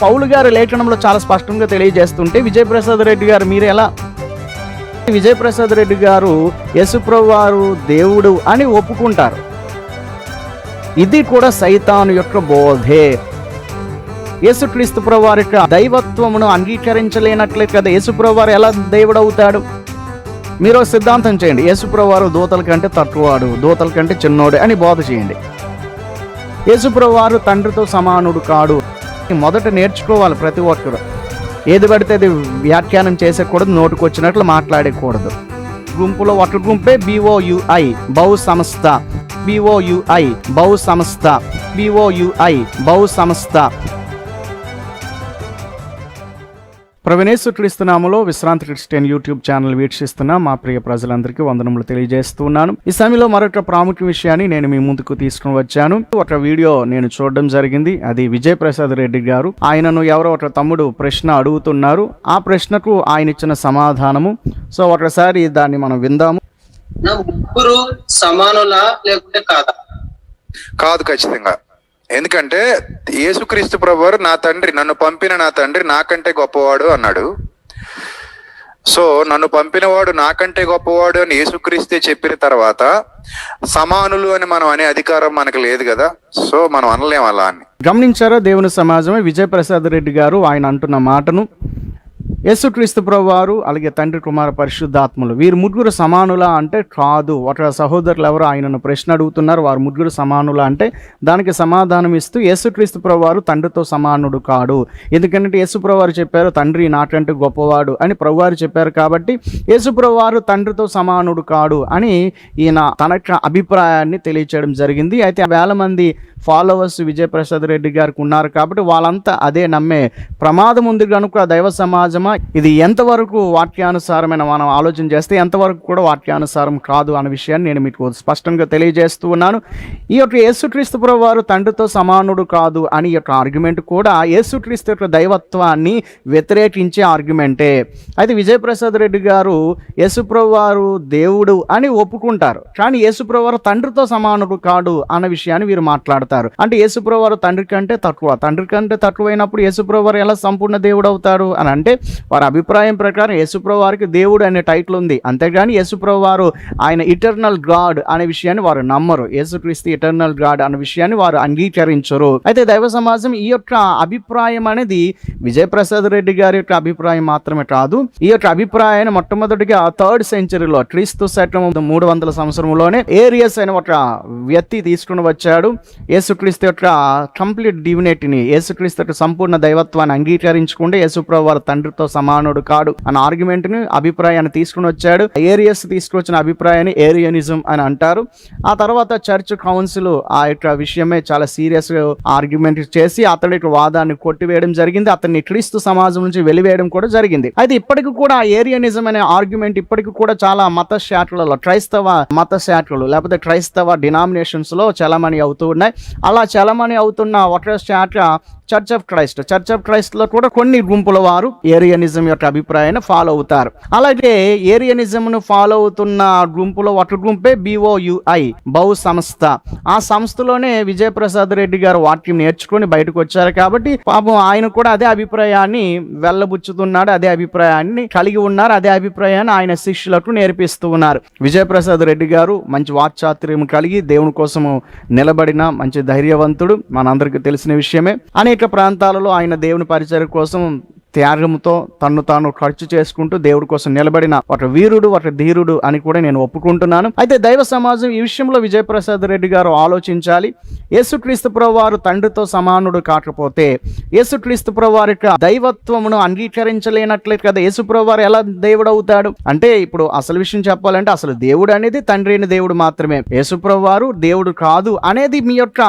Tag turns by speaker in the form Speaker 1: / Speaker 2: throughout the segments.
Speaker 1: పౌలు గారి లేఖనంలో చాలా స్పష్టంగా తెలియజేస్తుంటే విజయప్రసాద్ రెడ్డి గారు మీరు ఎలా? విజయప్రసాద్ రెడ్డి గారు యశుప్రభు వారు దేవుడు అని ఒప్పుకుంటారు. ఇది కూడా సైతాను యొక్క బోధే. యేసుక్రీస్తు ప్రభువారి యొక్క దైవత్వమును అంగీకరించలేనట్లే కదా యేసుప్రభు వారు ఎలా దేవుడు అవుతాడు మీరు సిద్ధాంతం చేయండి. యేసుప్రభు వారు దూతల కంటే తక్కువవాడు దూతల కంటే చిన్నోడు అని బోధ చేయండి. యేసుప్రభు వారు తండ్రితో సమానుడు కాడు. మొదట నేర్చుకోవాలి ప్రతి ఒక్కరు. ఏది పడితే అది వ్యాఖ్యానం చేసేకూడదు నోటుకు వచ్చినట్లు మాట్లాడకూడదు. గుంపులో ఒక గుంపే బిఓయుఐ బహు సంస్థ బిఓయుఐ బహు సంస్థ బిఓయుఐ బహు సంస్థ ప్రవీణేశ్వర క్రీస్తునామలో విశ్రాంతి క్రిస్టియన్ యూట్యూబ్ ఛానల్ వీక్షిస్తున్న మా ప్రియ ప్రజలందరికీ వందనములు తెలియజేస్తున్నాను. ఈ సమయంలో మరొక ప్రాముఖ్య విషయాన్ని నేను మీ ముందుకు తీసుకుని వచ్చాను. ఒక వీడియో నేను చూడడం జరిగింది. అది విజయ్ ప్రసాద్ రెడ్డి గారు. ఆయనను ఎవరో ఒక తమ్ముడు ప్రశ్న అడుగుతున్నారు. ఆ ప్రశ్నకు ఆయన ఇచ్చిన సమాధానము. సో ఒకసారి దాన్ని మనం విందాము.
Speaker 2: ముగ్గురు సమానులా లేకుంటే కాదా?
Speaker 3: కాదు ఖచ్చితంగా. ఎందుకంటే యేసుక్రీస్తు ప్రభువారు నా తండ్రి నన్ను పంపిన నా తండ్రి నాకంటే గొప్పవాడు అన్నాడు. సో నన్ను పంపినవాడు నాకంటే గొప్పవాడు అని యేసుక్రీస్తే చెప్పిన తర్వాత సమానులు అని మనం అనే అధికారం మనకు లేదు కదా. సో మనం అనలేం అలా అని.
Speaker 1: గమనించారా దేవుని సమాజమే విజయప్రసాద్ రెడ్డి గారు ఆయన అంటున్న మాటను? యేసుక్రీస్తు ప్రభు వారు అలాగే తండ్రి కుమార పరిశుద్ధాత్ములు వీరు ముగ్గురు సమానులా అంటే కాదు. ఒక సహోదరులు ఎవరు ఆయనను ప్రశ్న అడుగుతున్నారు. వారు ముగ్గురు సమానులా అంటే దానికి సమాధానం ఇస్తూ యేసుక్రీస్తు ప్రభు వారు తండ్రితో సమానుడు కాడు. ఎందుకంటే యేసు వారు చెప్పారు తండ్రి నాకంటే గొప్పవాడు అని ప్రభువారు చెప్పారు కాబట్టి యేసు వారు తండ్రితో సమానుడు కాడు అని ఈయన తన అభిప్రాయాన్ని తెలియచేయడం జరిగింది. అయితే వేల మంది ఫాలోవర్స్ విజయప్రసాద్ రెడ్డి గారికి ఉన్నారు కాబట్టి వాళ్ళంతా అదే నమ్మే ప్రమాదం ఉంది కనుక దైవ సమాజమా? ఇది ఎంతవరకు వాక్యానుసారమైన మనం ఆలోచన చేస్తే ఎంతవరకు కూడా వాక్యానుసారం కాదు అన్న విషయాన్ని నేను మీకు స్పష్టంగా తెలియజేస్తూ ఉన్నాను. ఈ యొక్క యేసుక్రీస్తు వారు తండ్రితో సమానుడు కాదు అని ఈ యొక్క ఆర్గ్యుమెంట్ కూడా యేసుక్రీస్తు యొక్క దైవత్వాన్ని వ్యతిరేకించే ఆర్గ్యుమెంటే. అయితే విజయప్రసాద్ రెడ్డి గారు యేసుప్రభు వారు దేవుడు అని ఒప్పుకుంటారు. కానీ యేసుప్రభు వారు తండ్రితో సమానుడు కాడు అన్న విషయాన్ని వీరు మాట్లాడతారు. అంటే యేసుప్రభు వారు తండ్రి కంటే తక్కువ. తండ్రి కంటే తక్కువైనప్పుడు యేసుప్రభు వారు ఎలా సంపూర్ణ దేవుడు అవుతారు అని అంటే వారి అభిప్రాయం ప్రకారం యేసుప్రభు వారికి దేవుడు అనే టైటిల్ ఉంది. అంతేగాని యేసుప్రభు వారు ఆయన ఇటర్నల్ గాడ్ అనే విషయాన్ని వారు నమ్మరు. యేసుక్రీస్తు ఇటర్నల్ గాడ్ అనే విషయాన్ని వారు అంగీకరించరు. అయితే దైవ సమాజం ఈ యొక్క అభిప్రాయం అనేది విజయప్రసాద్ రెడ్డి గారి యొక్క అభిప్రాయం మాత్రమే కాదు. ఈ యొక్క అభిప్రాయాన్ని మొట్టమొదటిగా థర్డ్ సెంచరీలో క్రీస్తు శకం మూడు వందల సంవత్సరంలోనే ఏరియస్ అనే ఒక వ్యక్తి తీసుకుని వచ్చాడు. యేసుక్రీస్తు యొక్క కంప్లీట్ డివినేటిని యేసుక్రీస్తు యొక్క సంపూర్ణ దైవత్వాన్ని అంగీకరించుకుంటే యేసుప్రభు వారి తండ్రితో సమానుడు కాడు అన్న ఆర్గ్యుమెంట్ని అభిప్రాయాన్ని తీసుకుని వచ్చాడు. ఏరియస్ తీసుకొచ్చిన అభిప్రాయాన్ని ఏరియనిజం అని అంటారు. ఆ తర్వాత చర్చ్ కౌన్సిల్ ఆ యొక్క విషయమే చాలా సీరియస్ ఆర్గ్యుమెంట్ చేసి అతడి యొక్క వాదాన్ని కొట్టివేయడం జరిగింది. అతన్ని క్రీస్తు సమాజం నుంచి వెలివేయడం కూడా జరిగింది. అయితే ఇప్పటికి కూడా ఏరియనిజం అనే ఆర్గ్యుమెంట్ ఇప్పటికి కూడా చాలా మత శాఖలలో క్రైస్తవ మత శాఖలు లేకపోతే క్రైస్తవ డినామినేషన్స్లో చలమణి అవుతూ ఉన్నాయి. అలా చలమణి అవుతున్న ఒక శాఖ church of Christ church of క్రైస్ట్లో కూడా కొన్ని గుంపుల వారు ఏరియనిజం యొక్క అభిప్రాయాన్ని ఫాలో అవుతారు. అలాగే ఏరియనిజంను ఫాలో అవుతున్న గుంపులో ఒక గుంపే బిఓయుఐ బహు సంస్థ. ఆ సంస్థలోనే విజయప్రసాద్ రెడ్డి గారు వాక్యం నేర్చుకుని బయటకు వచ్చారు కాబట్టి పాపం ఆయన కూడా అదే అభిప్రాయాన్ని వెళ్ళబుచ్చుతున్నాడు అదే అభిప్రాయాన్ని కలిగి ఉన్నారు అదే అభిప్రాయాన్ని ఆయన శిష్యులకు నేర్పిస్తూ ఉన్నారు. విజయప్రసాద్ రెడ్డి గారు మంచి వాక్చాతుర్యం కలిగి దేవుని కోసము నిలబడిన మంచి ధైర్యవంతుడు. మనందరికీ తెలిసిన విషయమే. అనేక ప్రాంతాలలో ఆయన దేవుని పరిచయం కోసం త్యాగంతో తను తాను ఖర్చు చేసుకుంటూ దేవుడి కోసం నిలబడిన ఒక వీరుడు ఒక ధీరుడు అని కూడా నేను ఒప్పుకుంటున్నాను. అయితే దైవ సమాజం ఈ విషయంలో విజయప్రసాద్ రెడ్డి గారు ఆలోచించాలి. యేసుక్రీస్తు వారు తండ్రితో సమానుడు కాకపోతే యేసుక్రీస్తు ప్రభు వారి దైవత్వమును అంగీకరించలేనట్లే కదా. యేసుప్రభు వారు ఎలా దేవుడు అవుతాడు అంటే ఇప్పుడు అసలు విషయం చెప్పాలంటే అసలు దేవుడు అనేది తండ్రి అయిన దేవుడు మాత్రమే. యేసుప్రభు వారు దేవుడు కాదు అనేది మీ యొక్క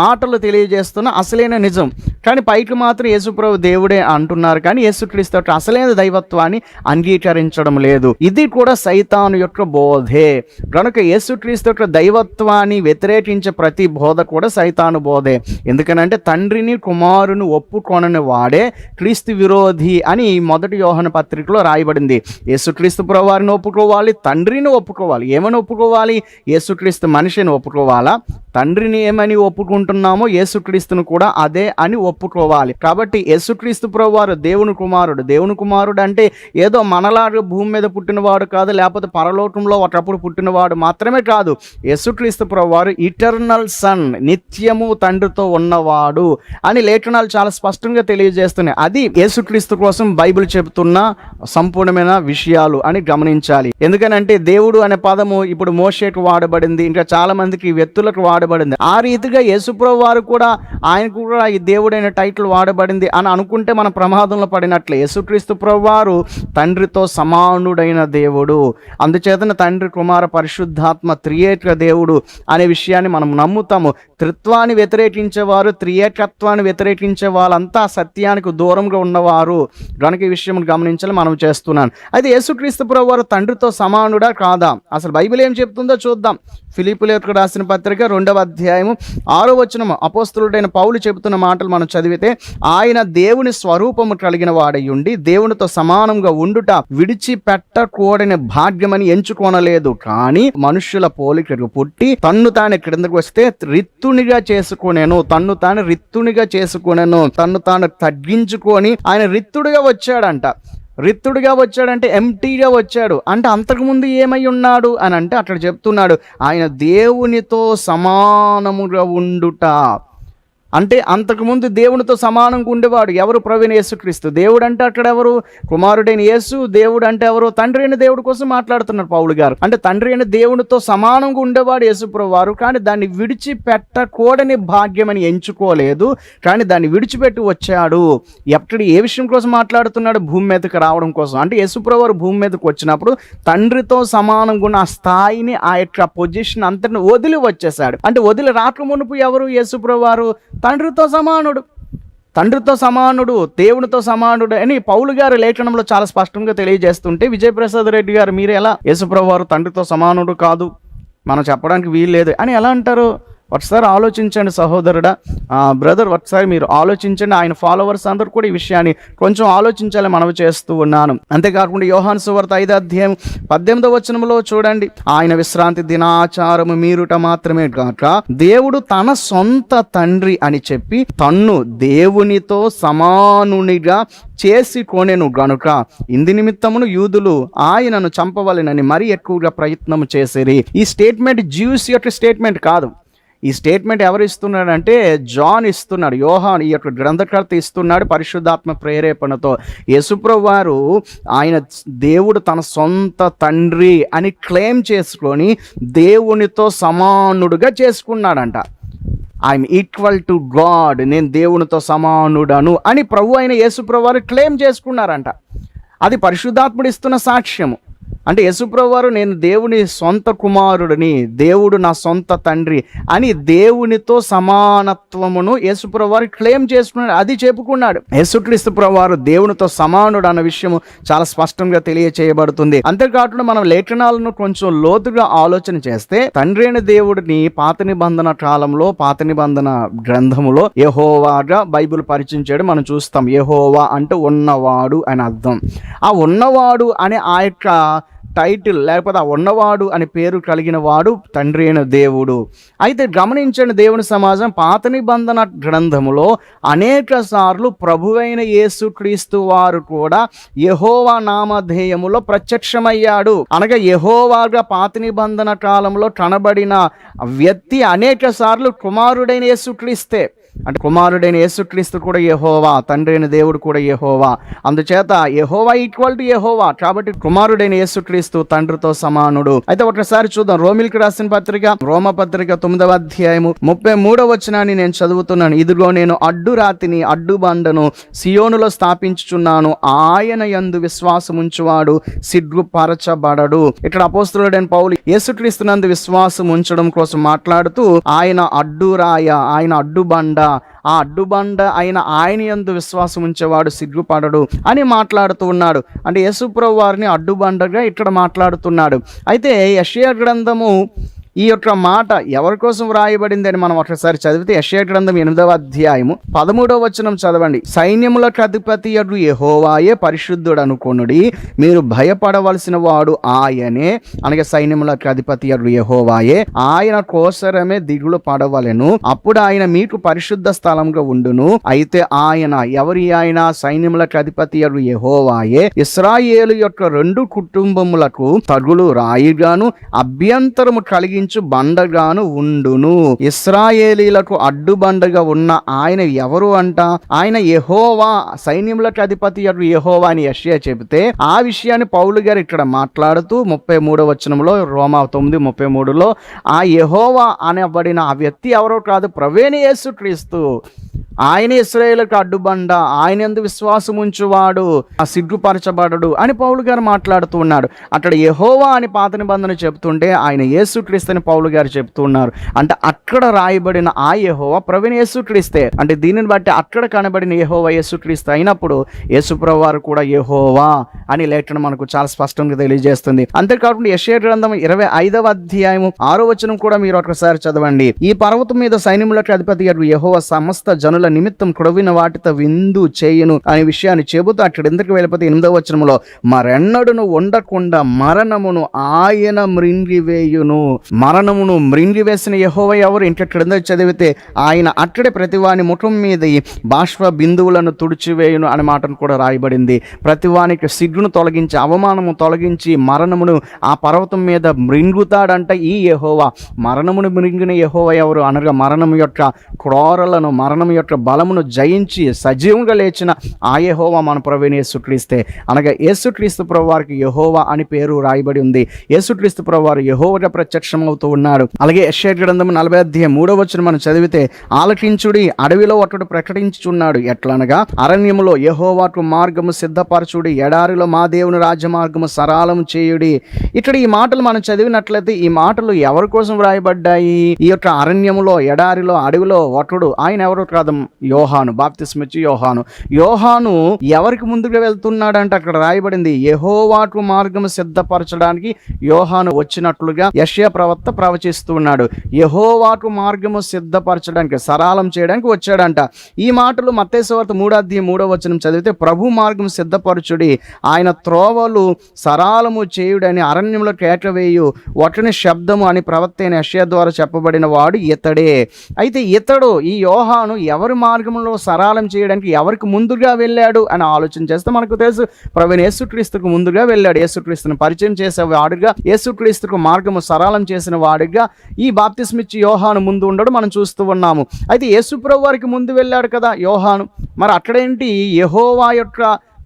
Speaker 1: మాటలు తెలియజేస్తున్న అసలైన నిజం. కానీ పైకి మాత్రం యేసుప్రభు దేవుడే అంటున్నారు. కానీ యేసుక్రీస్తు యొక్క అసలైన దైవత్వాన్ని అంగీకరించడం లేదు. ఇది కూడా సైతాను యొక్క బోధే. కనుక యేసుక్రీస్తు యొక్క దైవత్వాన్ని వ్యతిరేకించే ప్రతి బోధ కూడా సైతాను బోధే. ఎందుకనంటే తండ్రిని కుమారుని ఒప్పుకొనని వాడే క్రీస్తు విరోధి అని మొదటి యోహన పత్రికలో రాయబడింది. యేసుక్రీస్తు ప్రవారిని ఒప్పుకోవాలి తండ్రిని ఒప్పుకోవాలి. ఏమని ఒప్పుకోవాలి? యేసుక్రీస్తు మనిషిని ఒప్పుకోవాలా? తండ్రిని ఏమని ఒప్పుకుంటున్నామో యేసుక్రీస్తును కూడా అదే అని ఒప్పుకోవాలి. కాబట్టి యేసుక్రీస్తు ప్రభు దేవుడు దేవుని కుమారుడు. దేవుని కుమారుడు అంటే ఏదో మనలాడు భూమి మీద పుట్టినవాడు కాదు లేకపోతే పరలోకంలో ఒకప్పుడు పుట్టినవాడు మాత్రమే కాదు. యేసుక్రీస్తు ప్రభు వారు ఇటర్నల్ సన్ నిత్యము తండ్రితో ఉన్నవాడు అని లేఖనాలు చాలా స్పష్టంగా తెలియజేస్తున్నాయి. అది యేసుక్రీస్తు కోసం బైబిల్ చెబుతున్న సంపూర్ణమైన విషయాలు అని గమనించాలి. ఎందుకనంటే దేవుడు అనే పదము ఇప్పుడు మోషేకు వాడబడింది ఇంకా చాలా మందికి వ్యక్తులకు వాడబడింది. ఆ రీతిగా యేసుప్రభు వారు కూడా ఆయన కూడా ఈ దేవుడైన టైటిల్ వాడబడింది అని అనుకుంటే మన ప్రమాదంలో పడినట్లే యేసుక్రీస్తు ప్రభువారు తండ్రితో సమానుడైన దేవుడు. అందుచేతన తండ్రి కుమార పరిశుద్ధాత్మ త్రియేక దేవుడు అనే విషయాన్ని మనం నమ్ముతాము. త్రిత్వాన్ని వ్యతిరేకించేవారు త్రియేకత్వాన్ని వ్యతిరేకించే వాళ్ళంతా సత్యానికి దూరంగా ఉన్నవారు. కనుక ఈ విషయం గమనించాలి మనం చేస్తున్నాను అయితే యేసుక్రీస్తు ప్రభువారు తండ్రితో సమానుడా కాదా? అసలు బైబిల్ ఏం చెప్తుందో చూద్దాం. ఫిలిపులకు రాసిన పత్రిక రెండవ అధ్యాయము ఆరో వచనము. అపోస్తులుడైన పౌలు చెబుతున్న మాటలు మనం చదివితే ఆయన దేవుని స్వరూపము కలిగిన వాడయుండి దేవునితో సమానంగా ఉండుట విడిచిపెట్టకూడని భాగ్యమని ఎంచుకోనలేదు. కానీ మనుష్యుల పోలికకు పుట్టి తన్ను తాను క్రిందకు వస్తే రిత్తునిగా చేసుకునేను తన్ను తాను రిత్తునిగా చేసుకునేను తన్ను తాను తగ్గించుకొని ఆయన రిత్తుడిగా వచ్చాడంట. రిత్తుడిగా వచ్చాడంటే ఎంటీగా వచ్చాడు. అంటే అంతకుముందు ఏమై ఉన్నాడు అని అంటే అక్కడ చెప్తున్నాడు ఆయన దేవునితో సమానముగా ఉండుట. అంటే అంతకుముందు దేవునితో సమానంగా ఉండేవాడు ఎవరు? ప్రవీణ యేసుక్రీస్తు. దేవుడు అంటే అక్కడ ఎవరు? కుమారుడైన యేసు. దేవుడు అంటే ఎవరు? తండ్రి అయిన దేవుడి కోసం మాట్లాడుతున్నారు పౌలు గారు. అంటే తండ్రి అయిన దేవునితో సమానంగా ఉండేవాడు యేసుప్రభు వారు కానీ దాన్ని విడిచిపెట్టకూడని భాగ్యమని ఎంచుకోలేదు. కానీ దాన్ని విడిచిపెట్టి వచ్చాడు. ఎక్కడ ఏ విషయం కోసం మాట్లాడుతున్నాడు? భూమి మీదకి రావడం కోసం. అంటే యేసుప్రభు వారు భూమి మీదకి వచ్చినప్పుడు తండ్రితో సమానంగా ఉన్న ఆ స్థాయిని ఆ యొక్క పొజిషన్ అంతటిని వదిలి వచ్చేసాడు అంటే వదిలి రాక మునుపు ఎవరు? యేసుప్రభు వారు తండ్రితో సమానుడు. తండ్రితో సమానుడు దేవునితో సమానుడు అని పౌలు గారు లేఖనంలో చాలా స్పష్టంగా తెలియజేస్తుంటే విజయప్రసాద్ రెడ్డి గారు మీరు ఎలా? యేసుప్రభు వారు తండ్రితో సమానుడు కాదు. మనం చెప్పడానికి వీలు లేదు అని ఎలా అంటారు? ఒకసారి ఆలోచించండి సహోదరుడా. బ్రదర్ ఒకసారి మీరు ఆలోచించండి. ఆయన ఫాలోవర్స్ అందరూ కూడా ఈ విషయాన్ని కొంచెం ఆలోచించాలని మనవి చేస్తూ ఉన్నాను. అంతేకాకుండా యోహాన్ సువార్త ఐదో అధ్యాయం పద్దెనిమిదో వచనంలో చూడండి. ఆయన విశ్రాంతి దినాచారము మీరుట మాత్రమే కాక దేవుడు తన సొంత తండ్రి అని చెప్పి తన్ను దేవునితో సమానునిగా చేసి కొనెను గనుక ఇంది నిమిత్తమును యూదులు ఆయనను చంపవలెనని మరీ ఎక్కువగా ప్రయత్నం చేసిరి. ఈ స్టేట్మెంట్ జ్యూస్ యొక్క స్టేట్మెంట్ కాదు. ఈ స్టేట్మెంట్ ఎవరు ఇస్తున్నాడంటే జాన్ ఇస్తున్నాడు. యోహాన్ ఈ యొక్క గ్రంథకర్త ఇస్తున్నాడు పరిశుద్ధాత్మ ప్రేరేపణతో. యశుప్రభు వారు ఆయన దేవుడు తన సొంత తండ్రి అని క్లెయిమ్ చేసుకొని దేవునితో సమానుడుగా చేసుకున్నాడంట. ఐఎమ్ ఈక్వల్ టు గాడ్ నేను దేవునితో సమానుడను అని ప్రభు అయిన యేసుప్రభు వారు క్లెయిమ్ చేసుకున్నారంట. అది పరిశుద్ధాత్ముడు ఇస్తున్న సాక్ష్యము. అంటే యశుప్రభు వారు నేను దేవుని సొంత కుమారుడిని దేవుడు నా సొంత తండ్రి అని దేవునితో సమానత్వమును యేసుప్రభు వారు క్లెయిమ్ చేసుకున్నాడు అది చెప్పుకున్నాడు. యేసుక్రీస్తు ప్రభు వారు దేవునితో సమానుడు అన్న విషయము చాలా స్పష్టంగా తెలియచేయబడుతుంది. అంతేకాకుండా మనం లేఖనాలను కొంచెం లోతుగా ఆలోచన చేస్తే తండ్రి అయిన దేవుడిని పాత నిబంధన కాలంలో పాత నిబంధన గ్రంథములో యహోవాగా బైబిల్ పరిచయం చేయడం మనం చూస్తాం యహోవా అంటే ఉన్నవాడు అని అర్థం. ఆ ఉన్నవాడు అనే ఆ యొక్క టైటిల్ లేకపోతే ఆ ఉన్నవాడు అని పేరు కలిగిన వాడు తండ్రి అయిన దేవుడు. అయితే గమనించండి దేవుని సమాజం పాత నిబంధన గ్రంథములో అనేక సార్లు ప్రభువైన యేసుక్రీస్తు వారు కూడా యహోవా నామధేయములో ప్రత్యక్షమయ్యాడు. అనగా యహోవాగా పాత నిబంధన కాలంలో కనబడిన వ్యక్తి అనేక సార్లు కుమారుడైన యేసుక్రీస్తే. అంటే కుమారుడైన యేసుక్రీస్తు కూడా యెహోవా తండ్రి అయిన దేవుడు కూడా యెహోవా. అందుచేత యహోవా ఈక్వల్ టు యెహోవా. కాబట్టి కుమారుడైన యేసుక్రీస్తు తండ్రితో సమానుడు. అయితే ఒకసారి చూద్దాం. రోమిల్కి రాసిన పత్రిక రోమ పత్రిక తొమ్మిదవ అధ్యాయము ముప్పై మూడవ వచనాన్ని నేను చదువుతున్నాను. ఇదిగో నేను అడ్డు రాతిని అడ్డు బండను సియోనులో స్థాపించుచున్నాను. ఆయన యందు విశ్వాసముంచువాడు సిగ్గుపరచబడడు. ఇక్కడ అపోస్తులుడైన పౌలు యేసుక్రీస్తు నందు విశ్వాసం ఉంచడం కోసం మాట్లాడుతూ ఆయన అడ్డురాయ ఆయన అడ్డుబండ ఆ అడ్డుబండ అయిన ఆయన యందు విశ్వాసం ఉంచేవాడు సిగ్గుపడడు అని మాట్లాడుతూ ఉన్నాడు. అంటే యేసుప్రభు వారిని అడ్డుబండగా ఇక్కడ మాట్లాడుతున్నాడు. అయితే యషియా గ్రంథము ఈ యొక్క మాట ఎవరి కోసం వ్రాయబడింది అని మనం ఒకసారి చదివితే యెషయా గ్రంథం ఎనిమిదవ అధ్యాయము పదమూడవ వచనం చదవండి. సైన్యములకు అధిపతి అడు యహోవాయే పరిశుద్ధుడు అనుకునుడి మీరు భయపడవలసిన వాడు ఆయనే. అనగా సైన్యములకు అధిపతి అడు యహోవాయే. ఆయన కోసరమే దిగులు పడవలెను. అప్పుడు ఆయన మీకు పరిశుద్ధ స్థలంగా ఉండును. అయితే ఆయన ఎవరి ఆయన సైన్యములకు అధిపతి అడు యహోవాయే. ఇస్రాయేలు యొక్క రెండు కుటుంబములకు తగులు రాయిగాను అభ్యంతరము కలిగించు బండగాను ఉండును. ఇస్రాయేలీలకు అడ్డుబండగా ఉన్న ఆయన ఎవరు అంట? ఆయన యెహోవా సైన్యములకు అధిపతి అటు యహోవా అని యెషయా చెబితే ఆ విషయాన్ని పౌలు గారు ఇక్కడ మాట్లాడుతూ ముప్పై మూడో వచనంలో రోమా తొమ్మిది ముప్పై మూడులో ఆ యెహోవా అనబడిన ఆ వ్యక్తి ఎవరో కాదు ప్రవేణ యేసు క్రీస్తు ఆయన ఇస్రాయేలుకు అడ్డుబండ ఆయన ఎందు విశ్వాసం ఉంచువాడు ఆ సిగ్గుపరచబడడు అని పౌలు గారు మాట్లాడుతూ ఉన్నాడు అక్కడ యెహోవా అని పాత నిబంధన చెప్తుంటే ఆయన యేసుక్రీస్తు అని పౌలు గారు చెప్తున్నారు అంటే అక్కడ రాయబడిన ఆ యెహోవా ప్రవీణ యేసుక్రీస్తే. అంటే దీనిని బట్టి అక్కడ కనబడిన యహోవా యేసుక్రీస్తు అయినప్పుడు యేసుప్రభు వారు కూడా యెహోవా అని లేఖనం మనకు చాలా స్పష్టంగా తెలియజేస్తుంది. అంతేకాకుండా యెషయా గ్రంథం ఇరవై ఐదవ అధ్యాయము ఆరో వచనం కూడా మీరు ఒకసారి చదవండి. ఈ పర్వతం మీద సైన్యములకు అధిపతి గారు యెహోవా సమస్త జనుల నిమిత్తం కొడవిన వాటితో విందు చేయను అనే విషయాన్ని చెబుతూ అక్కడ ఎందుకు వెళ్ళిపోతే ఎనిమిదవ వచనంలో మరెన్నడును ఉండకుండా మరణమును ఆయన మృంగివేయును. మరణమును మృంగివేసిన యహోవ ఎవరు? ఇంకెక్కడ చదివితే ఆయన అక్కడే ప్రతివాని ముఖం మీద బాష్ప బిందువులను తుడిచివేయును అనే మాటను కూడా రాయబడింది. ప్రతివానికి సిగ్గును తొలగించి అవమానము తొలగించి మరణమును ఆ పర్వతం మీద మృంగుతాడంట ఈ యహోవా. మరణమును మృంగిన యహోవ ఎవరు? అనగా మరణము యొక్క క్రోరలను మరణం యొక్క బలమును జయించి సజీవంగా లేచిన ఆ యెహోవా మన ప్రవీణ యేసుక్రీస్తే. అనగా యేసుక్రీస్తు ప్రభువారికి యహోవా యెహోవా అని పేరు రాయబడి ఉంది. యేసుక్రీస్తు ప్రభువారు యహోవగా ప్రత్యక్షం ప్రత్యక్షమవుతూ ఉన్నాడు. అలాగే యెషయా గ్రంథం నలభై అధ్యాయం మూడవ వచ్చిన మనం చదివితే ఆలకించుడి అడవిలో ఒకడు ప్రకటించుచున్నాడు. ఎట్లనగా అరణ్యములో యహోవాకు మార్గము సిద్ధపరచుడి ఎడారిలో మా దేవుని రాజమార్గము మార్గము చేయుడి. ఇక్కడ ఈ మాటలు మనం చదివినట్లయితే ఈ మాటలు ఎవరి కోసం వ్రాయబడ్డాయి? ఈ యొక్క అరణ్యములో ఎడారిలో అడవిలో ఒకడు ఆయన ఎవరు కాదు యోహాను బాప్తిస్మిచ్చి యోహాను. యోహాను ఎవరికి ముందుగా వెళ్తున్నాడంటే? అక్కడ రాయబడింది యహోవాటు మార్గము సిద్ధపరచడానికి యోహాను వచ్చినట్లుగా యష్యా ప్రవక్త ప్రవచిస్తున్నాడు యహోవాటు మార్గము సిద్ధపరచడానికి సరాలం చేయడానికి వచ్చాడంట. ఈ మాటలు మత్తేశ్వర్త మూడాధ్యాయ మూడో వచనం చదివితే ప్రభు మార్గం సిద్ధపరచుడి ఆయన త్రోవలు సరాలము చేయుడని అరణ్యంలో కేటవేయు వటని శబ్దము అని ప్రవక్త అయిన యెషయా ద్వారా చెప్పబడిన వాడు ఇతడే. అయితే ఇతడు ఈ యోహాను ఎవరి మార్గంలో సరాలం చేయడానికి ఎవరికి ముందుగా వెళ్ళాడు అని ఆలోచన చేస్తే మనకు తెలుసు ప్రవీణ్ యేసుక్రీస్తుకు ముందుగా వెళ్ళాడు. యేసుక్రీస్తును పరిచయం చేసే వాడుగా యేసుక్రీస్తుకు మార్గము సరళం చేసిన వాడుగా ఈ బాప్తిస్మిచ్చి యోహాను ముందు ఉండడు మనం చూస్తూ ఉన్నాము. అయితే యేసుప్రభు వారికి ముందు వెళ్ళాడు కదా యోహాను. మరి అక్కడేంటి యహోవా యొక్క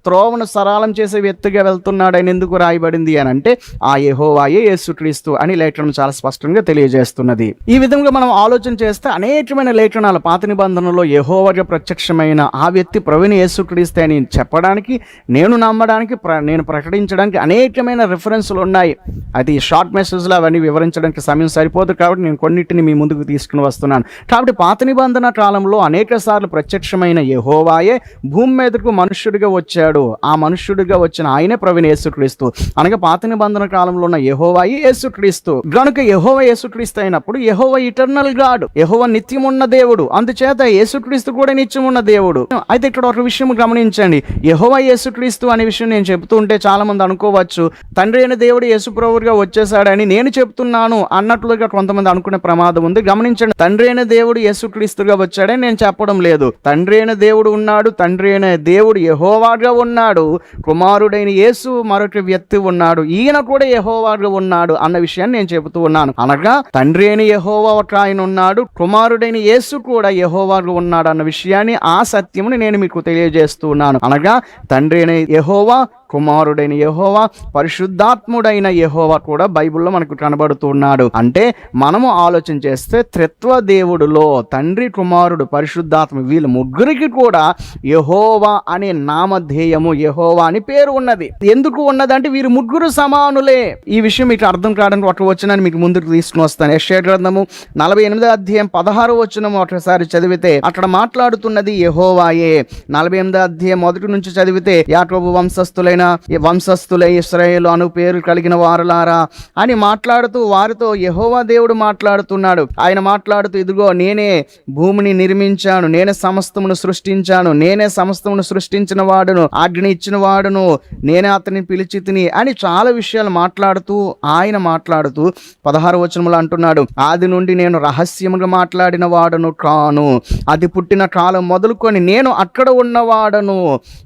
Speaker 1: త్రోవను సరళం చేసే వ్యక్తిగా వెళ్తున్నాడని ఎందుకు రాయబడింది అని అంటే ఆ యహోవాయే యేసుక్రీస్తు అని లేఖనం చాలా స్పష్టంగా తెలియజేస్తున్నది. ఈ విధంగా మనం ఆలోచన చేస్తే అనేకమైన లేఖనాలు పాత నిబంధనలో యెహోవాగా ప్రత్యక్షమైన ఆ వ్యక్తి ప్రవీణ యేసుక్రీస్తు అని చెప్పడానికి నేను నమ్మడానికి ప్ర- నేను ప్రకటించడానికి అనేకమైన రిఫరెన్స్లు ఉన్నాయి. అయితే ఈ షార్ట్ మెసేజ్లు అవన్నీ వివరించడానికి సమయం సరిపోదు కాబట్టి నేను కొన్నిటిని మీ ముందుకు తీసుకుని వస్తున్నాను. కాబట్టి పాత నిబంధన కాలంలో అనేక సార్లు ప్రత్యక్షమైన యహోవాయే భూమి మీదకు మనుష్యుడిగా వచ్చాడు. ఆ మనుష్యుడిగా వచ్చిన ఆయనే ప్రవీణ యేసుక్రీస్తు. అనగా పాత నిబంధన కాలంలో ఉన్న యహోవాయి యేసుక్రీస్తు. గనుక యహోవ యేసుక్రీస్తు అయినప్పుడు యహోవ ఇటర్నల్ గాడ్. నిత్యం నిత్యమున్న దేవుడు. అందుచేత యేసుక్రీస్తు కూడా నిత్యమున్న దేవుడు. అయితే ఇక్కడ ఒక విషయం గమనించండి. యహోవ యేసుక్రీస్తు అనే విషయం నేను చెబుతూ ఉంటే చాలా మంది అనుకోవచ్చు. తండ్రి అయిన దేవుడు యేసుప్రభుగా వచ్చేసాడని నేను చెప్తున్నాను అన్నట్లుగా కొంతమంది అనుకునే ప్రమాదం ఉంది. గమనించండి. తండ్రి అయిన దేవుడు యేసుక్రీస్తుగా వచ్చాడని నేను చెప్పడం లేదు. తండ్రి అయిన దేవుడు ఉన్నాడు. తండ్రి అయిన దేవుడు యెహోవాగా ఉన్నాడు. కుమారుడైన యేసు మరొక వ్యక్తి ఉన్నాడు. ఈయన కూడా యహోవాడు ఉన్నాడు అన్న విషయాన్ని నేను చెబుతూ ఉన్నాను. అనగా తండ్రి అయిన యహోవా ఒక ఆయన ఉన్నాడు. కుమారుడైన యేసు కూడా యహోవాడు ఉన్నాడు అన్న విషయాన్ని ఆ సత్యముని నేను మీకు తెలియజేస్తూ ఉన్నాను. అనగా తండ్రి అయిన యహోవా కుమారుడైన యహోవా పరిశుద్ధాత్ముడైన యహోవా కూడా బైబిల్లో మనకు కనబడుతున్నాడు. అంటే మనము ఆలోచన చేస్తే త్రిత్వ దేవుడులో తండ్రి కుమారుడు పరిశుద్ధాత్మ వీళ్ళు ముగ్గురికి కూడా యహోవా అనే నామధేయము యహోవా అని పేరు ఉన్నది. ఎందుకు ఉన్నదంటే వీరు ముగ్గురు సమానులే. ఈ విషయం మీకు అర్థం కావడానికి ఒక వచనాన్ని మీకు ముందుకు తీసుకుని వస్తాను. యశ్వ గ్రంథము నలభై ఎనిమిదో అధ్యాయం పదహారు వచనము ఒకసారి చదివితే అక్కడ మాట్లాడుతున్నది యహోవాయే. నలభై ఎనిమిదో అధ్యాయం మొదటి నుంచి చదివితే యాకోబు వంశస్థులైన కలిగిన ఈ వంశస్థులే ఇస్రాయేలు అను పేరు కలిగిన వారులారా అని మాట్లాడుతూ వారితో యహోవా దేవుడు మాట్లాడుతున్నాడు. ఆయన మాట్లాడుతూ ఇదిగో నేనే భూమిని నిర్మించాను నేనే సమస్తమును సృష్టించాను నేనే సమస్తమును సృష్టించిన వాడును ఆజ్ఞని ఇచ్చిన వాడును నేనే అతని పిలిచి తిని అని చాలా విషయాలు మాట్లాడుతూ ఆయన మాట్లాడుతూ పదహారు వచనములు అంటున్నాడు. ఆది నుండి నేను రహస్యముగా మాట్లాడిన వాడను కాను అది పుట్టిన కాలం మొదలుకొని నేను అక్కడ ఉన్నవాడను.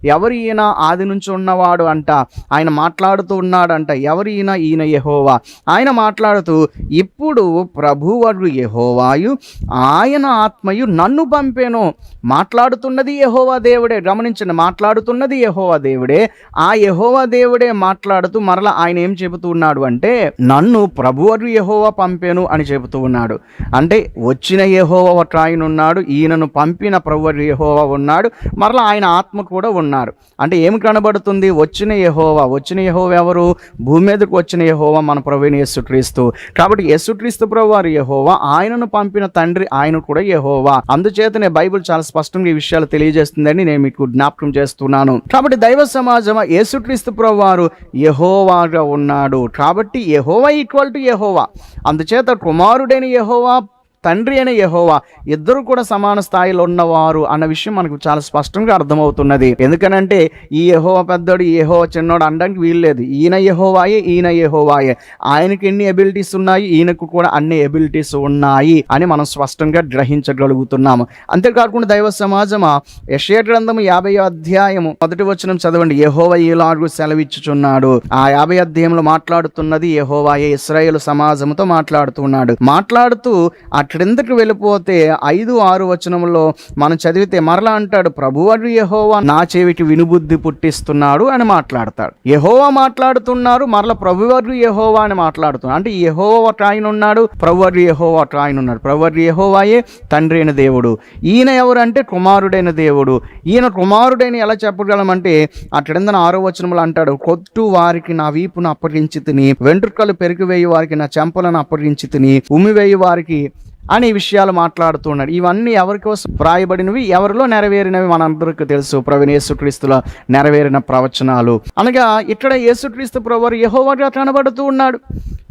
Speaker 1: ఎవరు ఈయన? ఆది నుంచి ఉన్నవాడు అంట. ఆయన మాట్లాడుతూ ఉన్నాడంట ఎవరు ఈయన ఈయన యెహోవా? ఆయన మాట్లాడుతూ ఇప్పుడు ప్రభువడు యహోవాయు ఆయన ఆత్మయు నన్ను పంపేను. మాట్లాడుతున్నది యెహోవా దేవుడే. గమనించండి మాట్లాడుతున్నది యహోవా దేవుడే. ఆ యహోవా దేవుడే మాట్లాడుతూ మరలా ఆయన ఏం చెబుతూ ఉన్నాడు అంటే నన్ను ప్రభువరు యహోవా పంపాను అని చెబుతూ ఉన్నాడు. అంటే వచ్చిన యహోవా ఒక ఆయన ఉన్నాడు ఈయనను పంపిన ప్రభువరు యహోవా ఉన్నాడు. మరలా ఆయన ఆత్మ కూడా ఉన్నారు. అంటే ఏమి కనబడుతుంది? వచ్చిన యహోవా వచ్చిన యహోవ ఎవరు? భూమి మీదకు వచ్చిన యహోవా మన ప్రవీణ యేసుక్రీస్తు. కాబట్టి యేసుక్రీస్తు ప్రభు వారు యెహోవా ఆయనను పంపిన తండ్రి ఆయన కూడా యెహోవా. అందుచేతనే బైబిల్ చాలా స్పష్టంగా ఈ విషయాలు తెలియజేస్తుందని నేను మీకు జ్ఞాపకం చేస్తున్నాను. కాబట్టి దైవ సమాజం యేసుక్రీస్తు ప్రభు వారు యెహోవాగా ఉన్నాడు. కాబట్టి యహోవా ఈక్వల్ టు యెహోవా. అందుచేత కుమారుడైన యెహోవా తండ్రి అయిన యహోవా ఇద్దరు కూడా సమాన స్థాయిలో ఉన్నవారు అన్న విషయం మనకు చాలా స్పష్టంగా అర్థమవుతున్నది. ఎందుకనంటే ఈ యహోవా పెద్దోడు ఈ యెహోవా చిన్నోడు అనడానికి వీల్లేదు ఈయన యహోవాయే ఈయన యహోవాయే. ఆయనకి ఎన్ని ఎబిలిటీస్ ఉన్నాయి? ఈయనకు కూడా అన్ని ఎబిలిటీస్ ఉన్నాయి అని మనం స్పష్టంగా గ్రహించగలుగుతున్నాము. అంతేకాకుండా దైవ సమాజమా? యశయ గ్రంథము యాభై అధ్యాయము మొదటి వచనం చదవండి. యహోవ ఈలాగు సెలవిచ్చుచున్నాడు. ఆ యాభై అధ్యాయంలో మాట్లాడుతున్నది యహోవాయే ఇస్రాయేల్ సమాజంతో మాట్లాడుతున్నాడు మాట్లాడుతూ అక్కడిందకు వెళ్ళిపోతే ఐదు ఆరు వచనంలో మనం చదివితే మరలా అంటాడు ప్రభువడు యహోవా నా చెవికి వినుబుద్ధి పుట్టిస్తున్నాడు అని మాట్లాడతాడు. యహోవా మాట్లాడుతున్నారు మరలా ప్రభువరు యెహోవా అని మాట్లాడుతున్నారు అంటే యహోవా ఒక ఆయన ఉన్నాడు ప్రభువరు యెహోవా ఒక ఆయన ఉన్నాడు. ప్రభువరు యహోవాయే తండ్రి అయిన దేవుడు. ఈయన ఎవరంటే కుమారుడైన దేవుడు. ఈయన కుమారుడైన ఎలా చెప్పగలమంటే అక్కడిందన ఆరో వచనములు అంటాడు కొట్టు వారికి నా వీపును అప్పగించి తిని వెంట్రుకలు పెరిగివేయి వారికి నా చెంపలను అప్పగించి తిని ఉమ్మివేయి వారికి అని విషయాలు మాట్లాడుతున్నాడు ఇవన్నీ ఎవరి కోసం వ్రాయబడినవి ఎవరిలో నెరవేరినవి మనందరికీ తెలుసు. ప్రవీణ నెరవేరిన ప్రవచనాలు. అనగా ఇక్కడ యేసుక్రీస్తు ప్రభువారు యహోవాగా కనబడుతూ ఉన్నాడు.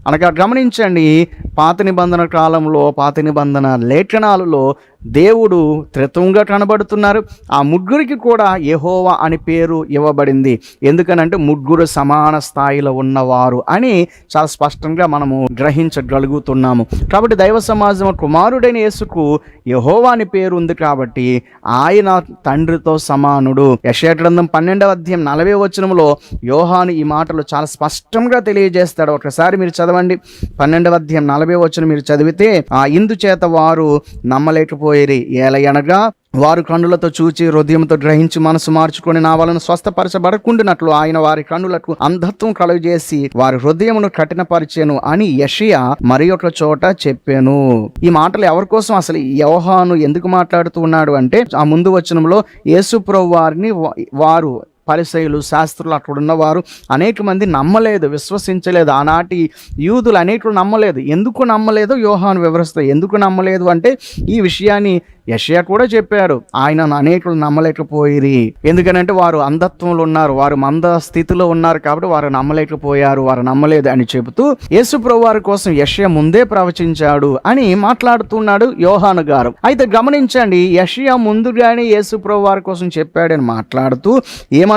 Speaker 1: అనగా గమనించండి పాత నిబంధన కాలంలో పాత నిబంధన లేఖనాలలో దేవుడు త్రిత్వంగా కనబడుతున్నారు. ఆ ముగ్గురికి కూడా యహోవా అని పేరు ఇవ్వబడింది. ఎందుకనంటే ముగ్గురు సమాన స్థాయిలో ఉన్నవారు అని చాలా స్పష్టంగా మనము గ్రహించగలుగుతున్నాము. కాబట్టి దైవ సమాజం కుమారుడైన యేసుకు యహోవా అని పేరు ఉంది కాబట్టి ఆయన తండ్రితో సమానుడు. యెషయా పన్నెండవ అధ్యాయం నలభై వచనంలో యోహాను ఈ మాటలు చాలా స్పష్టంగా తెలియజేస్తాడు. ఒకసారి మీరు చదవండి. పన్నెండవ అధ్యాయం నలభై వచనం మీరు చదివితే ఆ ఇందు చేత వారు నమ్మలేకపో ఏలయనగా వారు కన్నులతో చూచి హృదయంతో గ్రహించి మనసు మార్చుకొని నా వలన స్వస్థపరచబడకుండినట్లు ఆయన వారి కన్నులకు అంధత్వం కలుగజేసి వారి హృదయమును కఠినపరిచాను అని యషియా మరి ఒక చోట చెప్పాను. ఈ మాటలు ఎవరి కోసం? అసలు యోహాను ఎందుకు మాట్లాడుతూ ఉన్నాడు అంటే ఆ ముందు వచనంలో యేసు ప్రభు వారిని వారు పరిసయులు శాస్త్రులు అక్కడ ఉన్నవారు అనేక మంది నమ్మలేదు విశ్వసించలేదు. ఆనాటి యూదులు అనేకులు నమ్మలేదు. ఎందుకు నమ్మలేదు? యోహాను వివరిస్తారు ఎందుకు నమ్మలేదు అంటే ఈ విషయాన్ని యషయా కూడా చెప్పారు. ఆయనను అనేకులు నమ్మలేకపోయిరి. ఎందుకనంటే వారు అంధత్వంలో ఉన్నారు వారు మంద స్థితిలో ఉన్నారు కాబట్టి వారు నమ్మలేకపోయారు వారు నమ్మలేదు అని చెబుతూ యేసు వారి కోసం యషయ ముందే ప్రవచించాడు అని మాట్లాడుతున్నాడు యోహాను గారు. అయితే గమనించండి యషయా ముందుగానే యేసు వారి కోసం చెప్పాడని మాట్లాడుతూ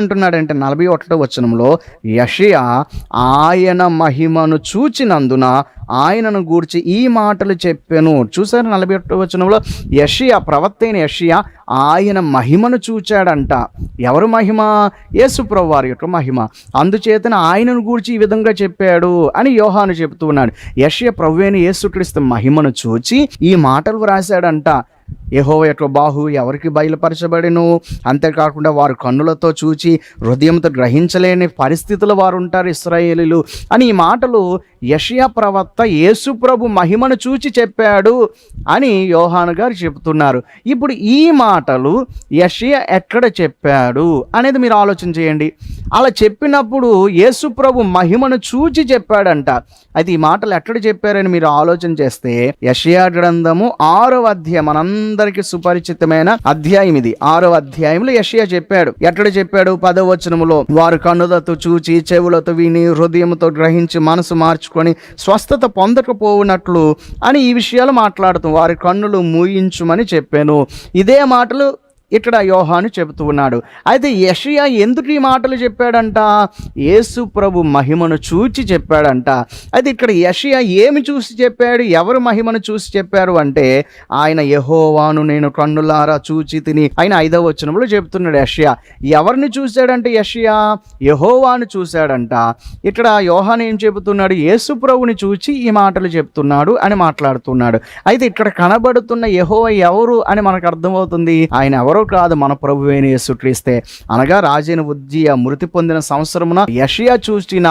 Speaker 1: ఏమంటున్నాడంటే నలభై ఒకటో వచనంలో యషయా ఆయన మహిమను చూచినందున ఆయనను గూర్చి ఈ మాటలు చెప్పాను. చూసారు నలభై ఒకటో వచనంలో? యషియా ప్రవక్త అయిన యషియా ఆయన మహిమను చూచాడంట. ఎవరు మహిమ? యేసుప్రభు వారి యొక్క మహిమ. అందుచేతన ఆయనను గూర్చి ఈ విధంగా చెప్పాడు అని యోహాను చెబుతూ ఉన్నాడు. యషియా ప్రభు అయిన యేసుక్రీస్తు మహిమను చూచి ఈ మాటలు వ్రాశాడంట. యెహోవ యొక్క బాహు ఎవరికి బయలుపరచబడిను? అంతేకాకుండా వారు కన్నులతో చూచి హృదయంతో గ్రహించలేని పరిస్థితులు వారు ఉంటారు ఇస్రాయేలీలు అని ఈ మాటలు యషియా ప్రవక్త యేసు ప్రభు మహిమను చూచి చెప్పాడు అని యోహాను గారు చెబుతున్నారు. ఇప్పుడు ఈ మాటలు యషియా ఎక్కడ చెప్పాడు అనేది మీరు ఆలోచన చేయండి. అలా చెప్పినప్పుడు యేసు ప్రభు మహిమను చూచి చెప్పాడంట. అయితే ఈ మాటలు ఎక్కడ చెప్పారని మీరు ఆలోచన చేస్తే యషియా గ్రంథము ఆరో అధ్యాయం మనందరూ మనందరికీ సుపరిచితమైన అధ్యాయం ఇది. ఆరో అధ్యాయంలో యషియా చెప్పాడు. ఎక్కడ చెప్పాడు? పదవచనములో వారు కన్నులతో చూచి చెవులతో విని హృదయంతో గ్రహించి మనసు మార్చుకొని స్వస్థత పొందకపోవునట్లు అని ఈ విషయాలు మాట్లాడుతూ వారి కన్నులు మూయించుమని చెప్పాను. ఇదే మాటలు ఇక్కడ యోహాను చెబుతూ ఉన్నాడు. అయితే యషయా ఎందుకు ఈ మాటలు చెప్పాడంట? యేసు ప్రభు మహిమను చూచి చెప్పాడంట. అయితే ఇక్కడ యషయా ఏమి చూసి చెప్పాడు? ఎవరు మహిమను చూసి చెప్పారు అంటే ఆయన యహోవాను నేను కన్నులారా చూచి తిని ఆయన ఐదవ వచనంలో చెప్తున్నాడు యషియా. ఎవరిని చూశాడంటే యషియా? యహోవాను చూశాడంట. ఇక్కడ యోహాన్ ఏం చెబుతున్నాడు? యేసు ప్రభుని చూచి ఈ మాటలు చెప్తున్నాడు అని మాట్లాడుతున్నాడు. అయితే ఇక్కడ కనబడుతున్న యహోవ ఎవరు అని మనకు అర్థమవుతుంది? ఆయన ఎవరు? కాదు మన ప్రభు అయిన యేసుక్రీస్తే. అనగా రాజైన ఉజ్జియ మృతి పొందిన సంవత్సరమున యషియా చూసిన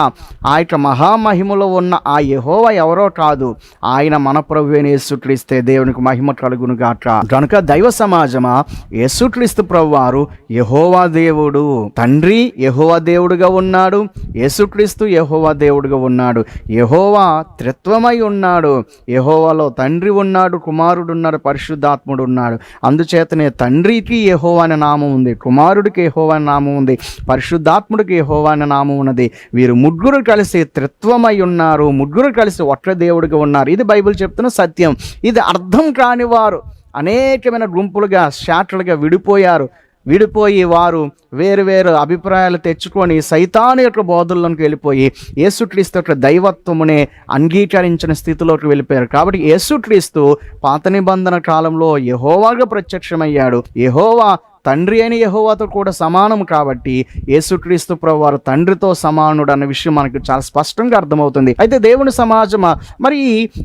Speaker 1: ఆ యొక్క మహామహిమలో ఉన్న ఆ యహోవ ఎవరో కాదు ఆయన మన ప్రభు అయిన యేసుక్రీస్తే దేవునికి మహిమ కలుగును గాక కనుక దైవ సమాజమా యేసుక్రీస్తు ప్రభు వారు యహోవా దేవుడు తండ్రి యహోవా దేవుడుగా ఉన్నాడు యేసుక్రీస్తు యహోవా దేవుడుగా ఉన్నాడు యహోవా త్రిత్వమై ఉన్నాడు యహోవాలో తండ్రి ఉన్నాడు కుమారుడు ఉన్నాడు పరిశుద్ధాత్ముడు ఉన్నాడు అందుచేతనే తండ్రికి యహోవా అనే నామం ఉంది కుమారుడికి యహోవా అనే నామం ఉంది పరిశుద్ధాత్ముడికి ఏహో అనే నామం ఉన్నది. వీరు ముగ్గురు కలిసి త్రిత్వమై ఉన్నారు ముగ్గురు కలిసి ఒట్ల దేవుడిగా ఉన్నారు. ఇది బైబిల్ చెప్తున్న సత్యం. ఇది అర్థం కాని వారు అనేకమైన గుంపులుగా షాట్లుగా విడిపోయారు. విడిపోయి వారు వేరు వేరు అభిప్రాయాలు తెచ్చుకొని సైతాను యొక్క బోధల్లోకి వెళ్ళిపోయి యేసుక్రీస్తు యొక్క దైవత్వమునే అంగీకరించిన స్థితిలోకి వెళ్ళిపోయారు. కాబట్టి యేసుక్రీస్తు పాత నిబంధన కాలంలో యహోవాగా ప్రత్యక్షమయ్యాడు. యహోవా తండ్రి అయిన యహోవాతో కూడా సమానం కాబట్టి యేసుక్రీస్తు ప్రభు వారు తండ్రితో సమానుడు అన్న విషయం మనకు చాలా స్పష్టంగా అర్థమవుతుంది. అయితే దేవుని సమాజమా? మరి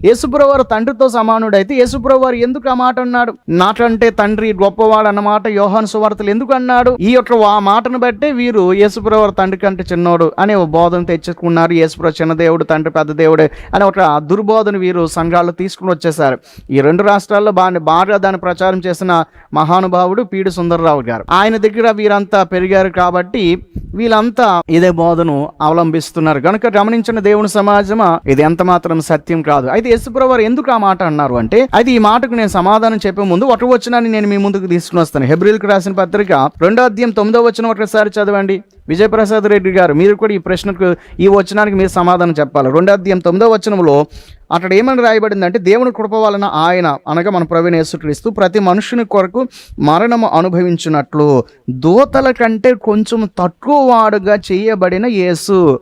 Speaker 1: యేసుప్రభు వారు తండ్రితో సమానుడు అయితే యేసుప్రభు వారు ఎందుకు ఆ మాట అన్నాడు? నాకంటే తండ్రి గొప్పవాడు అన్నమాట యోహాను సువార్తలు ఎందుకు అన్నాడు? ఈ యొక్క ఆ మాటను బట్టే వీరు యేసుప్రభు వారు తండ్రి కంటే చిన్నోడు అనే బోధన తెచ్చుకున్నారు యేసుప్రభు చిన్న దేవుడు తండ్రి పెద్ద దేవుడు అనే ఒక దుర్బోధన వీరు సంఘాల్లో తీసుకుని వచ్చేసారు ఈ రెండు రాష్ట్రాల్లో బాగా బాగా దాన్ని ప్రచారం చేసిన మహానుభావుడు పీడి సుందరరావు గారు. ఆయన దగ్గర వీరంతా పెరిగారు కాబట్టి వీళ్ళంతా ఇదే బోధను అవలంబిస్తున్నారు. కనుక గమనించిన దేవుని సమాజమా? ఇది ఎంత మాత్రం సత్యం కాదు. అయితే యేసుప్రభు ఎందుకు ఆ మాట అన్నారు అంటే అయితే ఈ మాటకు నేను సమాధానం చెప్పే ముందు ఒక వచనాన్ని నేను మీ ముందుకు తీసుకుని వస్తాను. హెబ్రిల్కి రాసిన పత్రిక రెండో అధ్యాయం తొమ్మిదో వచ్చిన ఒకసారి చదవండి. విజయప్రసాద్ రెడ్డి గారు మీరు కూడా ఈ ప్రశ్నకు ఈ వచనానికి మీరు సమాధానం చెప్పాలి. రెండో అధ్యాయం తొమ్మిదో వచనంలో అక్కడ ఏమని రాయబడిందంటే దేవుని కృప వలన ఆయన అనగా మన ప్రవీణ యేసుక్రీస్తు ప్రతి మనుషుని కొరకు మరణము అనుభవించినట్లు దూతల కంటే కొంచెం తక్కువ వాడుగా చేయబడిన యేసు.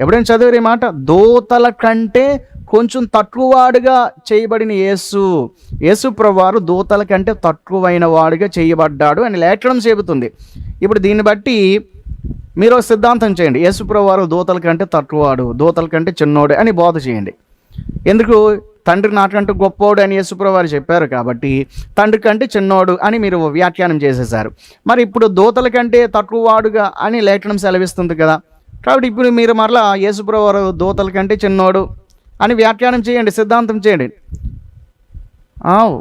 Speaker 1: ఎప్పుడైనా చదివారు ఈ మాట? దూతల కంటే కొంచెం తక్కువవాడుగా చేయబడిన యేసు. యేసు ప్రవారు దూతల కంటే తక్కువైన వాడుగా చేయబడ్డాడు అని లేఖనం చెబుతుంది. ఇప్పుడు దీన్ని బట్టి మీరు సిద్ధాంతం చేయండి. యేసు ప్రవారు దూతల కంటే తక్కువవాడు దూతల కంటే చిన్నోడు అని బోధ చేయండి. ఎందుకు? తండ్రి నాకంటే గొప్పోడు అని యేసుప్రభు వారు చెప్పారు కాబట్టి తండ్రి కంటే చిన్నోడు అని మీరు వ్యాఖ్యానం చేసేశారు. మరి ఇప్పుడు దూతల కంటే తక్కువవాడుగా అని లేఖనం సెలవిస్తుంది కదా. కాబట్టి ఇప్పుడు మీరు మరలా యేసుప్రభు వారు దూతల కంటే చిన్నోడు అని వ్యాఖ్యానం చేయండి సిద్ధాంతం చేయండి.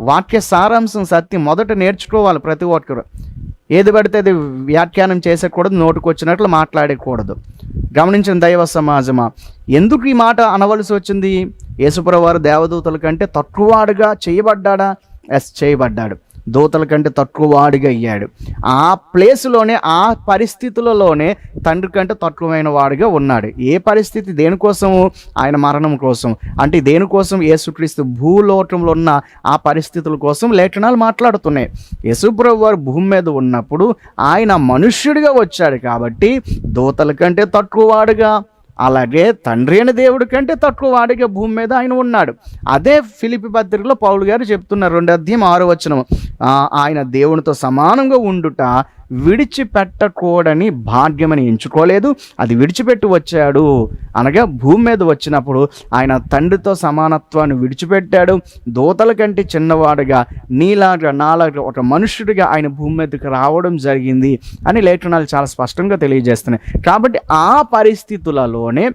Speaker 1: వాక్య సారాంశం సత్యం మొదట నేర్చుకోవాలి ప్రతి ఒక్కరు. ఏది పడితే అది వ్యాఖ్యానం చేసేకూడదు నోటుకొచ్చినట్లు మాట్లాడకూడదు. గమనించిన దైవ సమాజమా ఎందుకు ఈ మాట అనవలసి వచ్చింది? యేసుప్రవారు దేవదూతల కంటే తక్కువవాడుగా చేయబడ్డాడా? ఎస్ చేయబడ్డాడు. దూతల కంటే తక్కువ వాడిగా అయ్యాడు. ఆ ప్లేస్లోనే ఆ పరిస్థితులలోనే తండ్రి కంటే తక్కువైన వాడిగా ఉన్నాడు. ఏ పరిస్థితి? దేనికోసము? ఆయన మరణం కోసం. అంటే దేనికోసం? యేసుక్రీస్తు భూలోకంలో ఉన్న ఆ పరిస్థితుల కోసం లేఖనాలు మాట్లాడుతున్నాయి. యశుప్రభు వారు భూమి మీద ఉన్నప్పుడు ఆయన మనుష్యుడిగా వచ్చాడు కాబట్టి దూతల కంటే తక్కువ వాడుగా. అలాగే తండ్రి అయిన దేవుడి కంటే తక్కువ వాడిగా భూమి మీద ఆయన ఉన్నాడు. అదే ఫిలిపి పత్రికలో పౌలు గారు చెప్తున్నారు రెండు అధ్యయం ఆరు వచ్చిన ఆయన దేవునితో సమానంగా ఉండుట విడిచిపెట్టకూడని భాగ్యమని ఎంచుకోలేదు. అది విడిచిపెట్టి వచ్చాడు. అనగా భూమి మీద వచ్చినప్పుడు ఆయన తండ్రితో సమానత్వాన్ని విడిచిపెట్టాడు. దూతల కంటే చిన్నవాడుగా నీలాగా నాలాగా ఒక మనుషుడిగా ఆయన భూమి మీదకి రావడం జరిగింది అని లేఖనాలు చాలా స్పష్టంగా తెలియజేస్తున్నాయి. కాబట్టి ఆ పరిస్థితులలోనే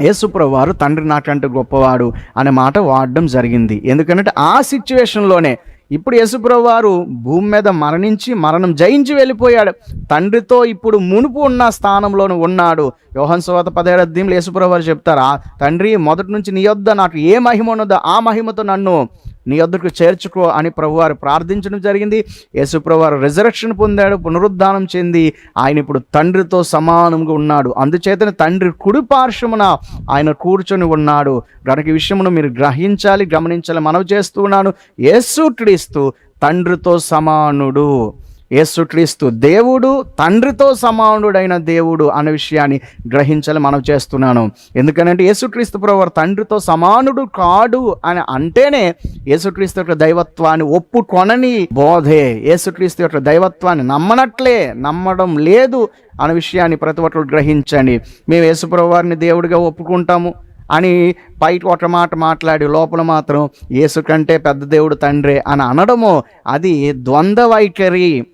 Speaker 1: యేసుప్రభు వారు తండ్రి నాకంటే గొప్పవాడు అనే మాట వాడడం జరిగింది. ఎందుకంటే ఆ సిచ్యువేషన్లోనే ఇప్పుడు యేసుప్రభు వారు భూమి మీద మరణించి మరణం జయించి వెళ్ళిపోయాడు. తండ్రితో ఇప్పుడు మునుపు ఉన్న స్థానంలోనూ ఉన్నాడు. యోహన్ సువాత పదిహేడు అధ్యయంలో యేసుప్రభు వారు చెప్తారు "ఆ తండ్రి మొదటి నుంచి నీ యొద్ద నాకు ఏ మహిమ ఉన్నదో ఆ మహిమతో నన్ను నీ వద్దకు చేర్చుకో అని ప్రభువారు ప్రార్థించడం జరిగింది. యేసుప్రభువారు రిజరక్షన్ పొందాడు పునరుద్ధానం చెంది. ఆయన ఇప్పుడు తండ్రితో సమానంగా ఉన్నాడు. అందుచేతనే తండ్రి కుడి పార్శ్వమున ఆయన కూర్చొని ఉన్నాడు. గనక ఈ విషయమును మీరు గ్రహించాలి గమనించాలి మనవి చేస్తున్నాను యేసు క్రీస్తు తండ్రితో సమానుడు. యేసుక్రీస్తు దేవుడు తండ్రితో సమానుడైన దేవుడు అనే విషయాన్ని గ్రహించాలి మనం చేస్తున్నాను. ఎందుకనంటే యేసుక్రీస్తు ప్రభు తండ్రితో సమానుడు కాడు అని అంటేనే యేసుక్రీస్తు యొక్క దైవత్వాన్ని ఒప్పుకొనని బోధే. యేసుక్రీస్తు యొక్క దైవత్వాన్ని నమ్మనట్లే నమ్మడం లేదు అనే విషయాన్ని ప్రతి ఒక్కరు గ్రహించండి. మేము యేసుప్రభు వారిని దేవుడిగా ఒప్పుకుంటాము అని బయట ఒక మాట మాట్లాడి లోపల మాత్రం యేసు కంటే పెద్ద దేవుడు తండ్రే అని అనడము అది ద్వంద్వ వైఖరి.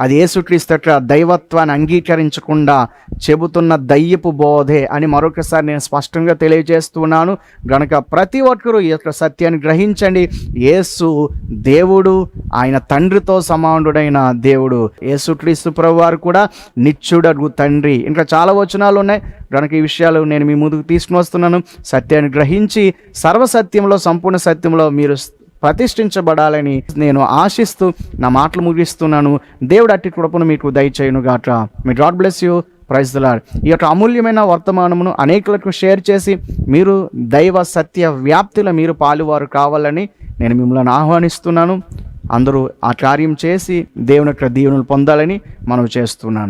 Speaker 1: అది యేసుక్రీస్తు దైవత్వాన్ని అంగీకరించకుండా చెబుతున్న దయ్యపు బోధే అని మరొకసారి నేను స్పష్టంగా తెలియజేస్తున్నాను. గనక ప్రతి ఒక్కరూ ఈ యొక్క సత్యాన్ని గ్రహించండి. యేసు దేవుడు ఆయన తండ్రితో సమానుడైన దేవుడు. యేసుక్రీస్తు ప్రభు వారు కూడా నిత్యుడగు తండ్రి. ఇంకా చాలా వచనాలు ఉన్నాయి గనక ఈ విషయాలు నేను మీ ముందుకు తీసుకుని వస్తున్నాను. సత్యాన్ని గ్రహించి సర్వసత్యంలో సంపూర్ణ సత్యంలో మీరు ప్రతిష్ఠించబడాలని నేను ఆశిస్తూ నా మాటలు ముగిస్తున్నాను. దేవుడు అట్టి కృపను మీకు దయచేయను గాక మీ God bless you praise the Lord ఈ యొక్క అమూల్యమైన వర్తమానమును అనేకులకు షేర్ చేసి మీరు దైవ సత్య వ్యాప్తిలో మీరు పాలువారు కావాలని నేను మిమ్మల్ని ఆహ్వానిస్తున్నాను. అందరూ ఆ కార్యం చేసి దేవుని యొక్క దీవెనలు పొందాలని మనం చేస్తున్నాను.